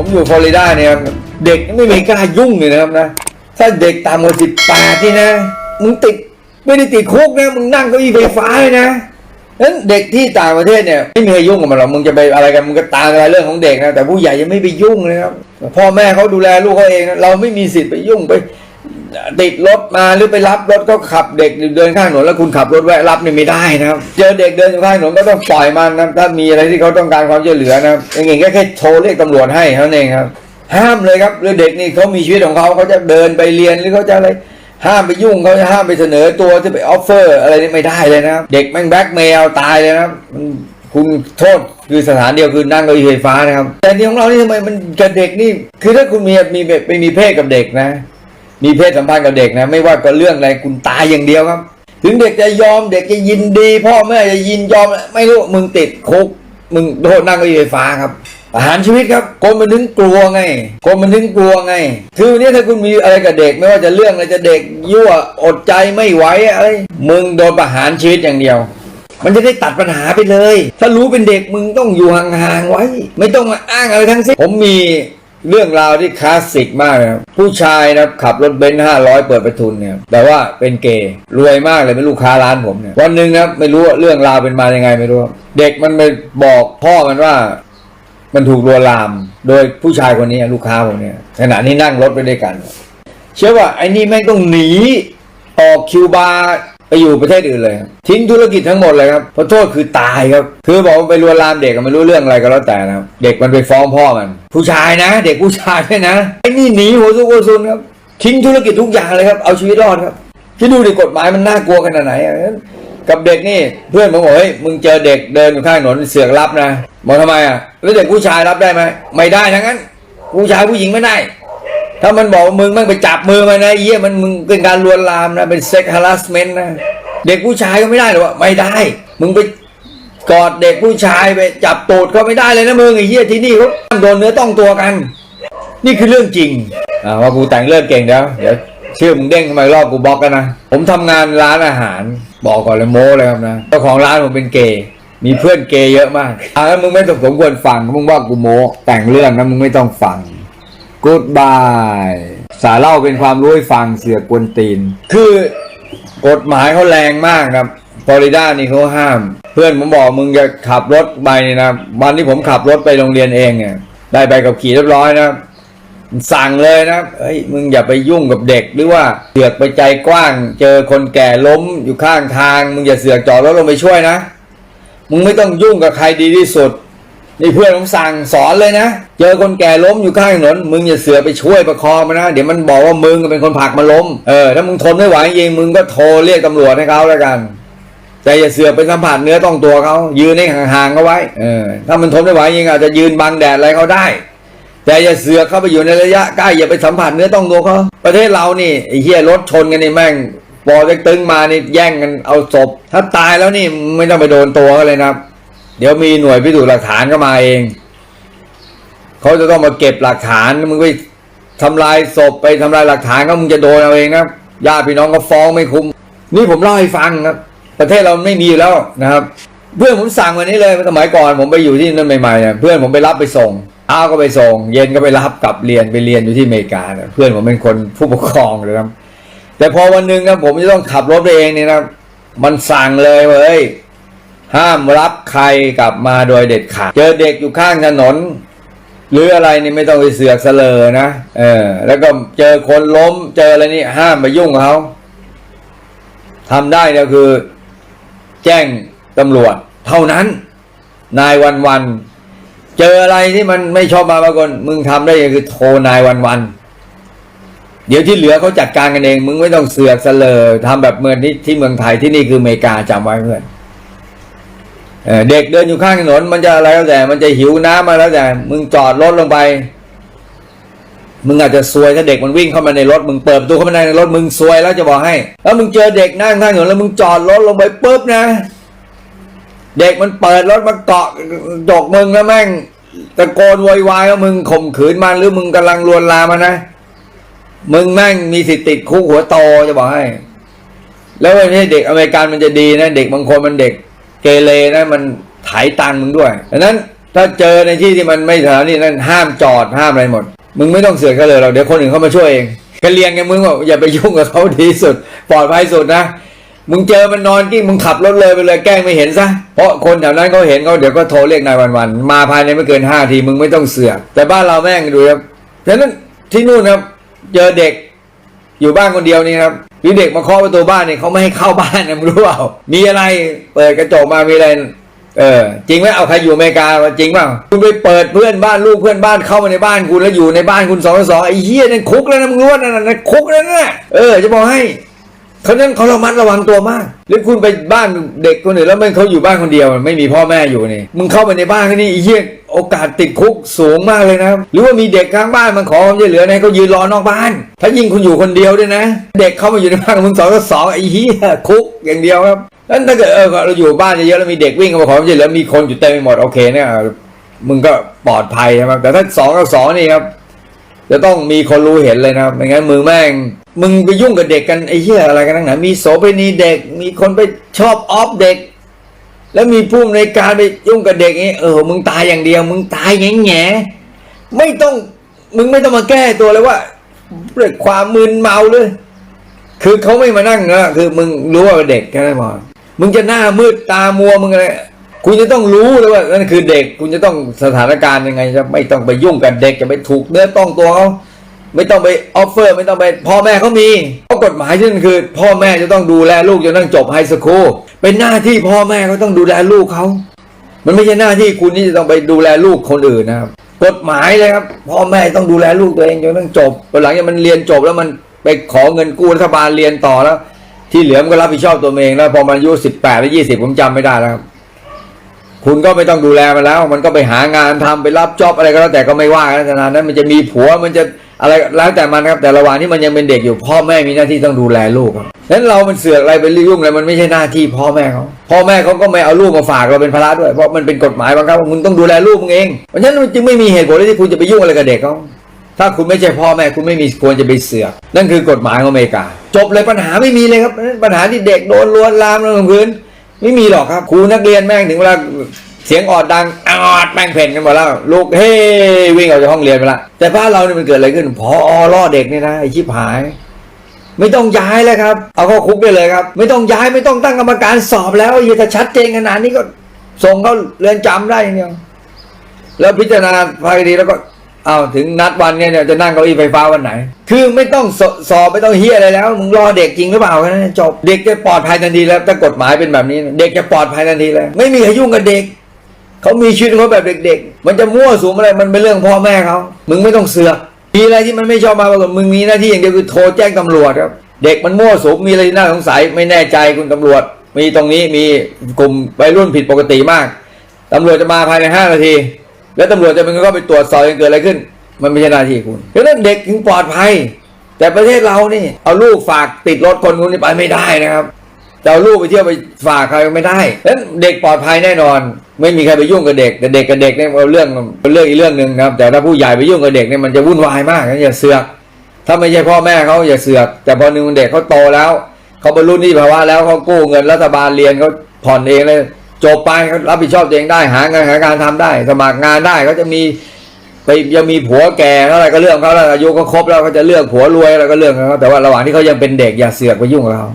ผมอยู่ฟลอริดาเนี่ยครับเด็กไม่มีกล้ายุ่งเลยนะครับนะ ถ้าเด็กต่ำกว่าสิบแปดนี่นะ มึงติดไม่ได้ติดคุกนะ มึงนั่งเก้าอี้ไฟฟ้าเลยนะนั้นเด็กที่ต่างประเทศเนี่ยไม่มีใครยุ่งกับมันหรอกมึงจะไปอะไรกันมึงก็ตามอะไรเรื่องของเด็กนะแต่ผู้ใหญ่ยังไม่ไปยุ่งเลยครับพ่อแม่เขาดูแลลูกเขาเองนะเราไม่มีสิทธิ์ไปยุ่งไป ติดรถมาหรือไปรับรถก็ขับเด็กเดินข้างถนนแล้วคุณขับรถแวะรับนี่ไม่ได้นะครับ เจอเด็กเดินข้างถนนก็ต้องปล่อยมันนะถ้ามีอะไรที่เขาต้องการความช่วยเหลือนะอย่างงี้ก็แค่โทรเรียกตำรวจให้เท่านั้นเองครับ ห้ามเลยครับหรือเด็กนี่เขามีชีวิตของเขาเขาจะเดินไปเรียนหรือเขาจะอะไรห้ามไปยุ่งเขาจะห้ามไปเสนอตัวที่ไปออฟเฟอร์ อะไรนี่ไม่ได้เลยนะครับ เด็กแม่งแบล็กเมลตายเลยนะครับคุณโทษคือสถานเดียวคือนั่งเก้าอี้ไฟฟ้านะครับ แต่ที่ของเรานี่ทำไมมันกับเด็กนี่ คือถ้าคุณมีมีไปมีเพศกับเด็กนะ มีเพศสัมพันธ์กับเด็กนะ ไม่ว่าก็เรื่องอะไรคุณตายอย่างเดียวครับ ถึงเด็กจะยอมเด็กจะยินดี พ่อแม่จะยินยอม ไม่รู้มึงติดคุกมึงโทษนั่งเก้าอี้ไฟฟ้าครับประหารชีวิตครับคนมันถึงกลัวไงคนมันถึงกลัวไง คือวันนี้ถ้าคุณมีอะไรกับเด็กไม่ว่าจะเรื่องอะไรจะเด็กยั่วอดใจไม่ไหวอะไรมึงโดนประหารชีวิตอย่างเดียว มันจะได้ตัดปัญหาไปเลย ถ้ารู้เป็นเด็กมึงต้องอยู่ห่างๆไว้ ไม่ต้องมาอ้างอะไรทั้งสิ้นผมมี เรื่องราวที่คลาสสิกมากนะผู้ชายนะขับรถเบนซ์ห้าร้อยเปิดประทุนเนี่ยแต่ว่าเป็นเกย์รวยมากเลยเป็นลูกค้าร้านผมเนี่ยวันหนึ่งนะไม่รู้เรื่องราวเป็นมายังไงไม่รู้ เด็กมันไปบอกพ่อมันว่า มันถูกลวนลาม โดยผู้ชายคนนี้ลูกค้าผมเนี่ยขณะนี้นั่งรถไปด้วยกัน เชื่อว่าไอ้นี่แม่งต้องหนีออกคิวบาร์ ไปอยู่ประเทศอื่นเลย ทิ้งธุรกิจทั้งหมดเลยครับเพราะโทษคือตายครับ คือบอกว่าไปลวนลามเด็กอะไม่รู้เรื่องอะไรก็แล้วแต่นะเด็กมันไปฟ้องพ่อมัน ผู้ชายนะ เด็กผู้ชายด้วยนะไอ้นี่หนีหัวซุกหัวซุนครับทิ้งธุรกิจทุกอย่างเลยครับเอาชีวิตรอดครับคิดดูดิกฎหมายมันน่ากลัวขนาดไหนกับเด็กนี่เพื่อนผมบอกเฮ้ยมึงเจอเด็กเดินอยู่ข้างถนนเสือกรับนะบอกทำไมอะแล้วเด็กผู้ชายรับได้ไหมไม่ได้ทั้งนั้น ผู้ชายผู้หญิงไม่ได้ ถ้ามันบอกมึงแม่งไปจับมือมันนะไอ้เยี่ยมันมึงเป็นการลวนลามนะเป็นเซ็กฮาร์สเมนต์นะเด็กผู้ชายก็ไม่ได้หรอวะไม่ได้ มึงไปกอดเด็กผู้ชายไปจับตูดเขาไม่ได้เลยนะมึงไอ้เหี้ยที่นี่เขาโดนเนื้อต้องตัวกัน นี่คือเรื่องจริงอ่าว่ากูแต่งเรื่องเก่งเดี๋ยวเดี๋ยวชื่อมึงเด้งทำไมรอบกูบล็อกกันนะผมทำงานร้านอาหาร บอกก่อนเลยโม้เลยครับนะเจ้าของร้านผมเป็นเกย์มีเพื่อนเกย์เยอะมากอ่าแล้วมึงไม่สมควรฟังมึงว่ากูโม้แต่งเรื่องนะมึงไม่ต้องฟัง กูดบายสาเล่าเป็นความรู้ให้ฟังเสือกวนตีน คือกฎหมายเขาแรงมากครับฟลอริดานี่เขาห้าม เพื่อนผมบอกมึงจะขับรถไปนี่นะวันที่ผมขับรถไปโรงเรียนเองเนี่ยได้ใบขับขี่เรียบร้อยนะสั่งเลยนะเฮ้ยมึงอย่าไปยุ่งกับเด็กหรือว่าเสือกไปใจกว้าง เจอคนแก่ล้มอยู่ข้างทาง มึงอย่าเสือกจอดรถลงไปช่วยนะ มึงไม่ต้องยุ่งกับใครดีที่สุด นี่เพื่อนผมสั่งสอนเลยนะ เจอคนแก่ล้มอยู่ข้างถนน มึงอย่าเสือไปช่วยประคองมันนะ เดี๋ยวมันบอกว่ามึงเป็นคนผลักมันล้ม เออ ถ้ามึงทนไม่ไหวจริงมึงก็โทรเรียกตำรวจให้เขาแล้วกันแต่อย่าเสือไปสัมผัสเนื้อต้องตัวเขา ยืนให้ห่างๆเขาไว้ เออ ถ้ามันทนไม่ไหวจริงอาจจะยืนบังแดดอะไรเขาได้ แต่อย่าเสือเข้าไปอยู่ในระยะใกล้อย่าไปสัมผัสเนื้อต้องตัวเขา ประเทศเรานี่เหี้ยรถชนกันนี่แม่งปอเต็กตึงมานี่แย่งกันเอาศพ ถ้าตายแล้วนี่ไม่ต้องไปโดนตัวเขาเลยนะครับ เดี๋ยวมีหน่วยพิสูจน์หลักฐานก็มาเอง เขาจะต้องมาเก็บหลักฐานมึงไปทำลายศพไปทำลายหลักฐานก็มึงจะโดนเอาเองนะญาติพี่น้องก็ฟ้องไม่คุ้ม นี่ผมเล่าให้ฟังครับ ประเทศเราไม่มีแล้วนะครับ เพื่อนผมสั่งวันนี้เลยสมัยก่อนผมไปอยู่ที่นั่นใหม่ๆเนี่ยเพื่อนผมไปรับไปส่งเช้าก็ไปส่ง เย็นก็ไปรับกลับเรียนไปเรียนอยู่ที่อเมริกาเนี่ยเพื่อนผมเป็นคนผู้ปกครองเลยครับแต่พอวันหนึ่งนะผมจะต้องขับรถไปเองเนี่ยนะมันสั่งเลยเอ้ย ห้ามรับใครกลับมาโดยเด็ดขาด เจอเด็กอยู่ข้างถนน หรืออะไรนี่ไม่ต้องไปเสือกเสลอนะ เออ แล้วก็เจอคนล้ม เจออะไรนี่ห้ามไปยุ่งเขาทำได้ก็คือ แจ้งตำรวจ เท่านั้น นายวันวัน เจออะไรที่มันไม่ชอบมาปรากฏมึงทำได้ก็คือโทรนายวันวันเดี๋ยวที่เหลือเขาจัดการกันเอง มึงไม่ต้องเสือกเสลอทำแบบเมืองที่ที่เมืองไทยที่นี่คืออเมริกาจำไว้เพื่อน เด็กเดินอยู่ข้างถนน มันจะอะไรแล้วแต่ มันจะหิวน้ำมาแล้วแต่ มึงจอดรถลงไป มึงอาจจะซวยถ้าเด็กมันวิ่งเข้ามาในรถ มึงเปิดประตูเข้ามาในรถมึงซวยแล้วจะบอกให้ แล้วมึงเจอเด็กนั่งข้างถนนแล้วมึงจอดรถลงไปปุ๊บนะ เด็กมันเปิดรถมาเกาะจกมึงแล้วแม่งตะโกนโวยวายว่ามึงข่มขืนมันหรือมึงกำลังลวนลามมันนะ มึงแม่งมีสิทธิ์ติดคุกหัวโตจะบอกให้ แล้วไม่ใช่เด็กอเมริกันมันจะดีนะ เด็กบางคนมันเด็ก เกเรนะมันไถตังมึงด้วยดังนั้นถ้าเจอในที่ที่มันไม่สถานีนั้นห้ามจอดห้ามอะไรหมด มึงไม่ต้องเสือกกันเลยหรอกเดี๋ยวคนอื่นเขามาช่วยเองกันเรียนกันมึงบอกอย่าไปยุ่งกับเขาดีสุดปลอดภัยสุดนะมึงเจอมันนอนกิ้งมึงขับรถเลยไปเลยแกล้งไม่เห็นซะเพราะคนแถวนั้นเขาเห็นเขาเดี๋ยวก็โทรเรียกนายวันวันมาภายในไม่เกินห้าทีมึงไม่ต้องเสือกแต่บ้านเราแม่งดูครับฉะนั้นที่นู่นครับ เจอเด็กอยู่บ้านคนเดียวนี่ครับ มีเด็กมาเคาะประตูบ้านเนี่ยเขาไม่ให้เข้าบ้านนะมึงรู้เปล่ามีอะไรเปิดกระจกมามีอะไรเออจริงไหมเอาใครอยู่อเมริกาจริงเปล่าคุณไปเปิดเพื่อนบ้านลูกเพื่อนบ้านเข้ามาในบ้านคุณแล้วอยู่ในบ้านคุณสองสองไอ้เหี้ยนั่นคุกแล้วนะมึงรู้ว่านั่นนั่นคุกแล้วนะเออจะบอกให้ เขานั้นเขาระมัดระวังตัวมาก หรือคุณไปบ้านเด็กคนอื่นแล้วมันเขาอยู่บ้านคนเดียวไม่มีพ่อแม่อยู่นี่มึงเข้าไปในบ้านนี่อ้เหี้ยโอกาสติดคุกสูงมากเลยนะหรือว่ามีเด็กข้างบ้านมันขอความช่วยเหลือนะเขายืนรอนอกบ้าน ถ้ายิ่งคุณอยู่คนเดียวด้วยนะ เด็กเข้ามาอยู่ในบ้านมึงสองต่อสองไอ้เหี้ยคุกอย่างเดียวครับนั้นถ้าเกิดเออเราอยู่บ้านเยอะๆแล้วมีเด็กวิ่งเข้ามาขอความช่วยเหลือมีคนอยู่เต็มไปหมดโอเคเนี่ยมึงก็ปลอดภัยใช่ไหมแต่ถ้าสองต่อสองนี่ครับจะต้องมีคนรู้เห็นเลยนะครับไม่งั้นมึงแม่ง มึงไปยุ่งกับเด็กกันไอ้เหี้ยอะไรกันนักหนามีโสเภณีเด็ก มีคนไปชอบออฟเด็ก แล้วมีผู้ในการไปยุ่งกับเด็กนี้เออ มึงตายอย่างเดียว มึงตายแง่แง่ไม่ต้อง มึงไม่ต้องมาแก้ตัวเลยว่าเรื่องความมึนเมาเลย คือเขาไม่มานั่งนะคือมึงรู้ว่าเป็นเด็กแค่นั้นพอมึงจะหน้ามืดตามัวมึงอะไรคุณจะต้องรู้เลยว่านั่นคือเด็ก คุณจะต้องสถานการณ์ยังไงจะไม่ต้องไปยุ่งกับเด็กจะไปถูกเนื้อต้องตัวเขา ไม่ต้องไปออฟเฟอร์ ไม่ต้องไปพ่อแม่เขามีเพราะกฎหมายที่นั่นคือ พ่อแม่จะต้องดูแลลูกจนต้องจบไฮสคูลเป็นหน้าที่พ่อแม่เขาต้องดูแลลูกเขา มันไม่ใช่หน้าที่คุณที่จะต้องไปดูแลลูกคนอื่นนะครับกฎหมายเลยครับพ่อแม่ต้องดูแลลูกตัวเองจนต้องจบหลังจากมันเรียนจบแล้วมันไปขอเงินกู้รัฐบาลเรียนต่อแล้ว ที่เหลือมันก็รับผิดชอบตัวเองแล้วพอมันอายุสิบแปดหรือยี่สิบผมจำไม่ได้แล้วครับคุณก็ไม่ต้องดูแลมันแล้ว มันก็ไปหางานทำไปรับจ็อบอะไรก็แล้วแต่ก็ไม่ว่ากันขนาดนั้นมันจะมีผัวมันจะ อะไรแล้วแต่มันครับแต่ระหว่างที่มันยังเป็นเด็กอยู่พ่อแม่มีหน้าที่ต้องดูแลลูกครับฉะนั้นเรามันเสือกอะไรไปยุ่งอะไรมันไม่ใช่หน้าที่พ่อแม่เขาพ่อแม่เขาก็ไม่เอาลูกมาฝากเราเป็นภาระด้วยเพราะมันเป็นกฎหมายบังคับว่ามึงต้องดูแลลูกมึงเองเพราะฉะนั้นมันจึงไม่มีเหตุผลเลยที่คุณจะไปยุ่งอะไรกับเด็กเขาถ้าคุณไม่ใช่พ่อแม่คุณไม่มีควรจะไปเสือก นั่นคือกฎหมายของอเมริกา จบเลยปัญหาไม่มีเลยครับปัญหาที่เด็กโดนลวนลามลงพื้นไม่มีหรอกครับครูนักเรียนแม่งถึงเวลา เสียงออดดังออดแม่งเพ่นกันหมดแล้ว ลูกเฮ้วิ่งออกจากห้องเรียนไปละแต่บ้านเราเนี่ยมันเกิดอะไรขึ้นพอล่อเด็กเนี่ยนะไอชิบหาย ไม่ต้องย้ายแล้วครับ เอาเข้าคุกได้เลยครับ ไม่ต้องย้ายไม่ต้องตั้งกรรมการสอบแล้วอย่าถ้าชัดเจนขนาดนี้ก็ส่งเขาเรือนจำได้อย่างเดียวแล้วพิจารณาภายดีแล้วก็เอาถึงนัดวันเนี่ยจะนั่งเก้าอี้ไฟฟ้าวันไหน คือไม่ต้องสสอบไม่ต้องเฮียอะไรแล้วมึงรอเด็กจริงหรือเปล่าแค่นั้นจบเด็กจะปลอดภัยทันทีแล้วถ้ากฎหมายเป็นแบบนี้ เด็กจะปลอดภัยทันทีแล้วไม่มีใครยุ่งกับเด็ก เขามีชีวิตเขาแบบเด็ก ๆ มันจะมั่วสุมอะไรมันเป็นเรื่องพ่อแม่เขามึงไม่ต้องเสือกมีอะไรที่มันไม่ชอบมาปรากฏมึงมีหน้าที่อย่างเดียวคือโทรแจ้งตำรวจครับ เด็กมันมั่วสุมมีอะไรที่น่าสงสัยไม่แน่ใจคุณตำรวจ มีตรงนี้มีกลุ่มวัยรุ่นผิดปกติมากตำรวจจะมาภายในห้านาที แล้วตำรวจจะเป็นก็ไปตรวจสอบยังเกิดอะไรขึ้น มันไม่ใช่หน้าที่คุณเพราะฉะนั้นเด็กถึงปลอดภัย แต่ประเทศเรานี่เอาลูกฝากติดรถคนนู้นนี่ไปไม่ได้นะครับ จะเอาลูกไปเที่ยวไปฝากใครไม่ได้เพราะฉะนั้นเด็กปลอดภัยแน่นอน ไม่มีใครไปยุ่งกับเด็ก แต่เด็กกับเด็กเนี่ยเอาเรื่องเป็นเรื่องอีกเรื่องหนึ่งนะครับ แต่ถ้าผู้ใหญ่ไปยุ่งกับเด็กเนี่ยมันจะวุ่นวายมากนะอย่าเสือก ถ้าไม่ใช่พ่อแม่เขาอย่าเสือก แต่พอหนึ่งเด็กเขาโตแล้วเขาบรรลุนิติภาวะแล้วเขากู้เงินรัฐบาลเรียนเขาผ่อนเองเลยจบไปเขารับผิดชอบตัวเองได้หางานหาการทำได้ สมัครงานได้เขาจะมีไปยังมีผัวแก่อะไรก็เรื่องเขาแล้วอายุก็ครบแล้วเขาจะเลือกผัวรวยอะไรก็เรื่องเขาแต่ว่าระหว่างที่เขายังเป็นเด็กอย่าเสือกไปยุ่งกับเขา